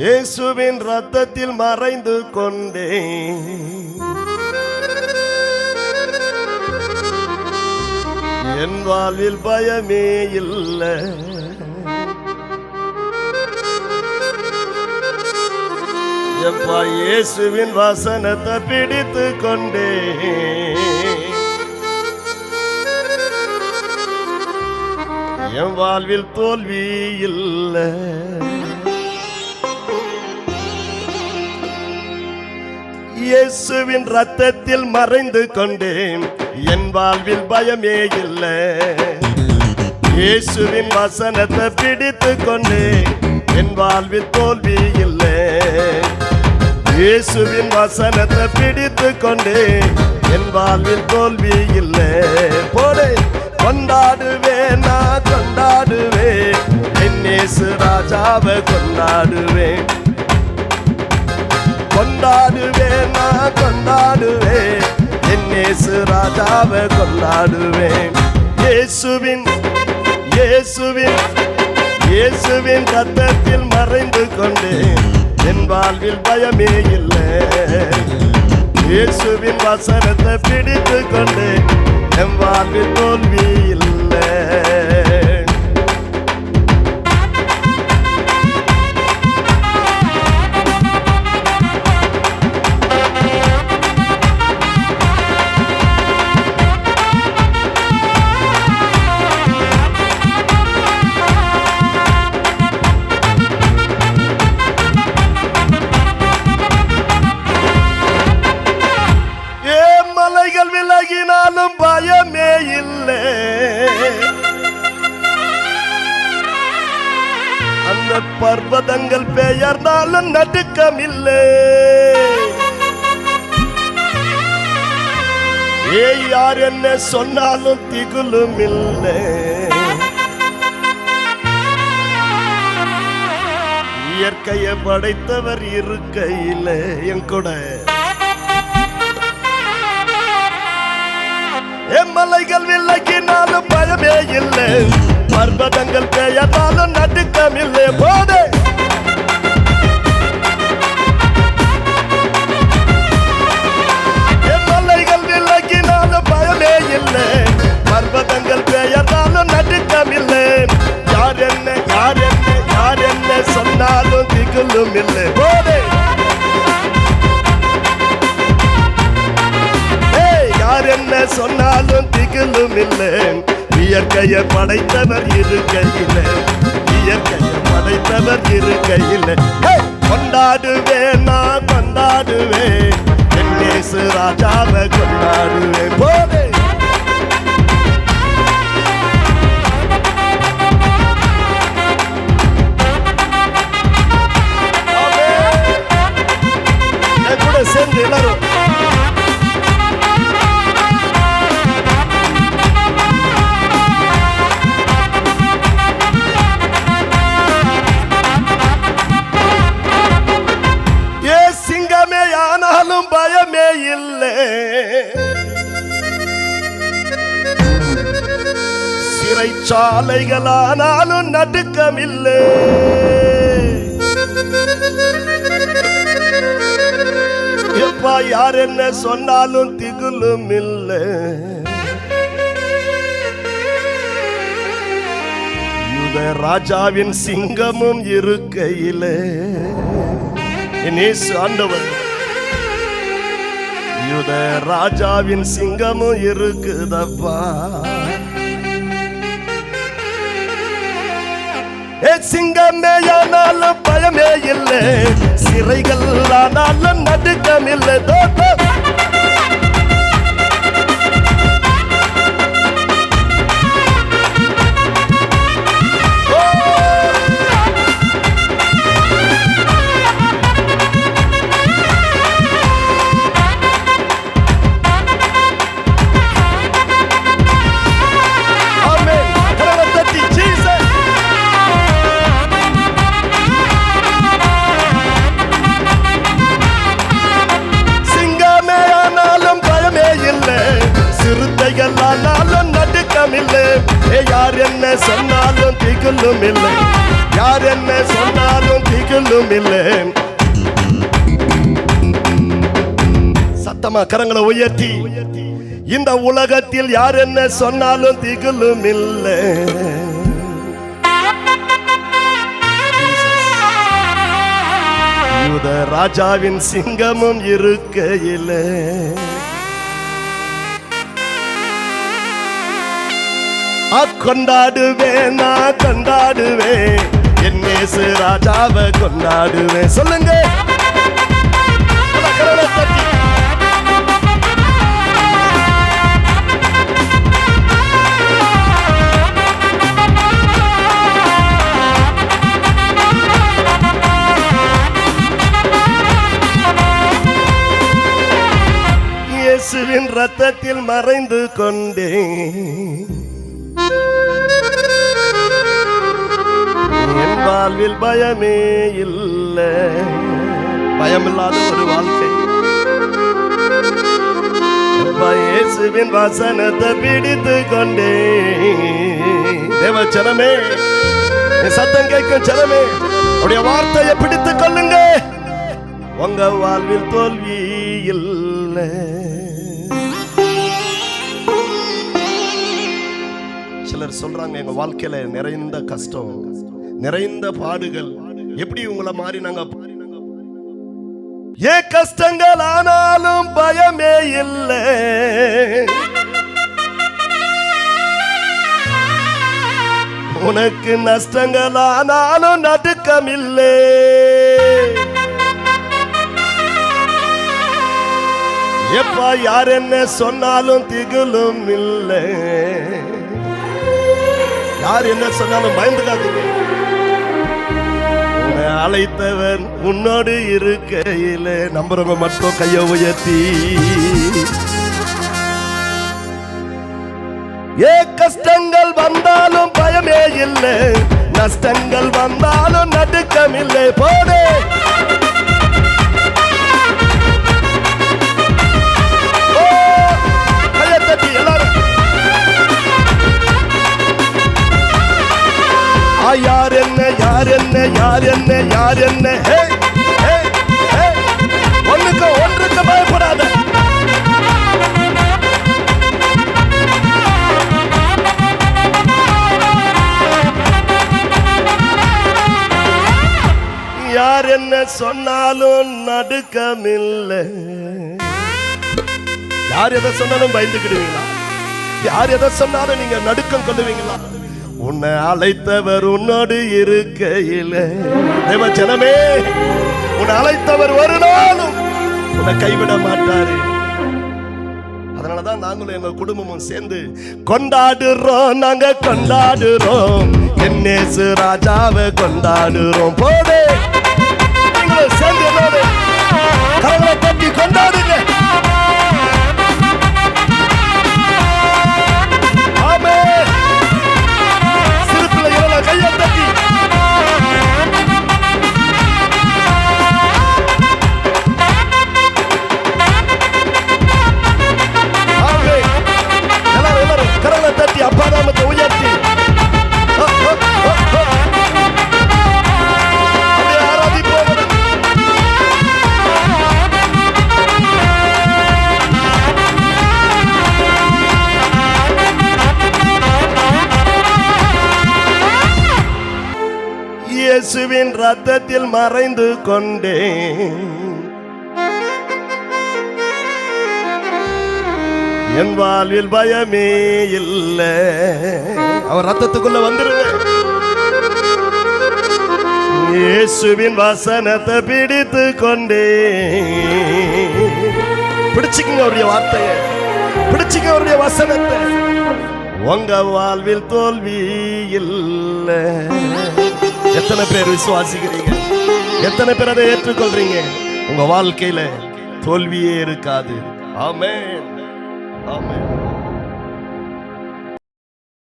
இயேசுவின் ரத்தத்தில் மறைந்து கொண்டேன். என் வாழ்வில் பயமே இல்லை. எப்பா இயேசுவின் வசனத்தை பிடித்து கொண்டேன். என் வாழ்வில் தோல்வி இல்லை. இயேசுவின் ரத்தத்தில் மறைந்து கொண்டேன். என் வாழ்வில் பயமே இல்லை. இயேசுவின் வசனத்தை பிடித்து கொண்டேன். என் வாழ்வில் தோல்வி இல்லை. இயேசுவின் வசனத்தை பிடித்து கொண்டேன். என் வாழ்வில் தோல்வி இல்லை. போடு கொண்டாடுவேன் நான் கொண்டாடுவேன். என் இயேசு ராஜாவை கொண்டாடுவேன். கொண்டாடுவேன் நான் கொண்டாடுவேன் என் இயேசு ராஜாவை கொண்டாடுவேன் இயேசுவின் இயேசுவின் இயேசுவின் ரத்தத்தில் மறைந்து கொண்டேன். என் வாழ்வில் பயமே இல்லை. இயேசுவின் வசனத்தை பிடித்து கொண்டேன். என் வாழ்வில் தோல்வி நடுக்கமில்லை. இல்லை ஏ யார் என்ன சொன்னாலும் திகுலும் இல்லை இயற்கையை படைத்தவர் இருக்கையில் என் கூட. எம்மலைகள் விலகினாலும் பயமே இல்லை. பர்வதங்கள் பெயர்ந்தாலும் நடுக்கமில்லை. போதே திகிலும் இல்லை போதே. யார் என்ன சொன்னாலும் திகிலும் இல்லை. இயற்கையை படைத்தவர் இருக்கையில். இயற்கையை படைத்தவர் இருக்கையில். கொண்டாடுவேன் நான் கொண்டாடுவேன். ராஜாவை கொண்டாடுவேன். போதே. கூட சேர்ந்து எல்லாரும் ஏ சிங்கமே ஆனாலும் பயமே இல்லை சிறைச்சாலைகளானாலும் நடுக்கம் அப்பா யார் என்ன சொன்னாலும் திகிலும் இல்லை. யுத ராஜாவின் சிங்கமும் இருக்கையிலே. என் இயேசு ஆண்டவர். யுத ராஜாவின் சிங்கமும் இருக்குதப்பா. சிங்கமே ஆனாலும் பயமே இல்லை. சிறைகள் ஆனாலும் நடுக்கம் இல்லை தோட்டம் யார் என்ன சொன்னாலும் திகுலும் இல்லை. யார் என்ன சொன்னாலும் திகிலும் இல்லை. சத்தமா கரங்களை உயர்த்தி. இந்த உலகத்தில் யார் என்ன சொன்னாலும் திகிலும் இல்லை. ராஜாவின் சிங்கமும் இருக்கையிலே. கொண்டாடுவேன் நான் கொண்டாடுவேன். என் நேசு ராஜாவை கொண்டாடுவேன். சொல்லுங்க. இயேசுவின் ரத்தத்தில் மறைந்து கொண்டேன். என் வாழ்வில் பயமே இல்லை. பயமில்லாத ஒரு வாழ்க்கை. இயேசுவின் வசனத்தை பிடித்து கொண்டே. தேவ ஜனமே சத்தம் கேட்கும் ஜனமே உடைய வார்த்தையை பிடித்துக் கொள்ளுங்க. உங்க வாழ்வில் தோல்வி இல்லை. சிலர் சொல்றாங்க எங்க வாழ்க்கையில நிறைந்த கஷ்டம் நிறைந்த பாடுகள். எப்படி உங்களை மாறி நாங்க ஏ கஷ்டங்கள் ஆனாலும் பயமே இல்லை. உனக்கு நஷ்டங்கள் ஆனாலும் நடுக்கம் இல்லை எப்பா யார் என்ன சொன்னாலும் திகிலும் இல்லை. யார் என்ன சொன்னாலும் பயந்துக்காதீங்க அழைத்தவன் உன்னோடு இருக்கையில நம்புறவங்க மட்டும் கையை உயர்த்தி. ஏ கஷ்டங்கள் வந்தாலும் பயமே இல்லை நஷ்டங்கள் வந்தாலும் நடுக்கம் இல்லை போ. சொன்னாலும் நடுக்கமில்லை. யார் எதை சொன்னாலும் பயந்துக்கிடுவீங்களா? யார் எதை சொன்னாலும் நீங்க நடுக்கம் கொள்ளுவீங்களா? உன்னை அழைத்தவர் உன்னோடு இருக்கையில். தேவ ஜனமே உன்னை அழைத்தவர் ஒரு நாளும் உன்னை கைவிட மாட்டாரு. அதனாலதான் நாங்களும் எங்க குடும்பமும் சேர்ந்து கொண்டாடுறோம் நாங்க கொண்டாடுறோம். என்னேசு ராஜாவை கொண்டாடுறோம். போதே என் ரத்தத்தில் மறைந்து கொண்டேன் என் வாழ்வில் பயமே இல்லை. அவர் ரத்தத்துக்குள்ள வந்துருங்க. இயேசுவின் வசனத்தை பிடித்து கொண்டே. பிடிச்சுக்கங்க அவருடைய வார்த்தையை. பிடிச்சுக்க அவருடைய வசனத்தை. உங்க வாழ்வில் தோல்வி இல்லை. எத்தனை பேர் விசுவாசிக்கிறீங்க? எத்தனை பேர் அதை ஏற்றுக்கொள்றீங்க? உங்க வாழ்க்கையில தோல்வியே இருக்காது. ஆமே ஆமே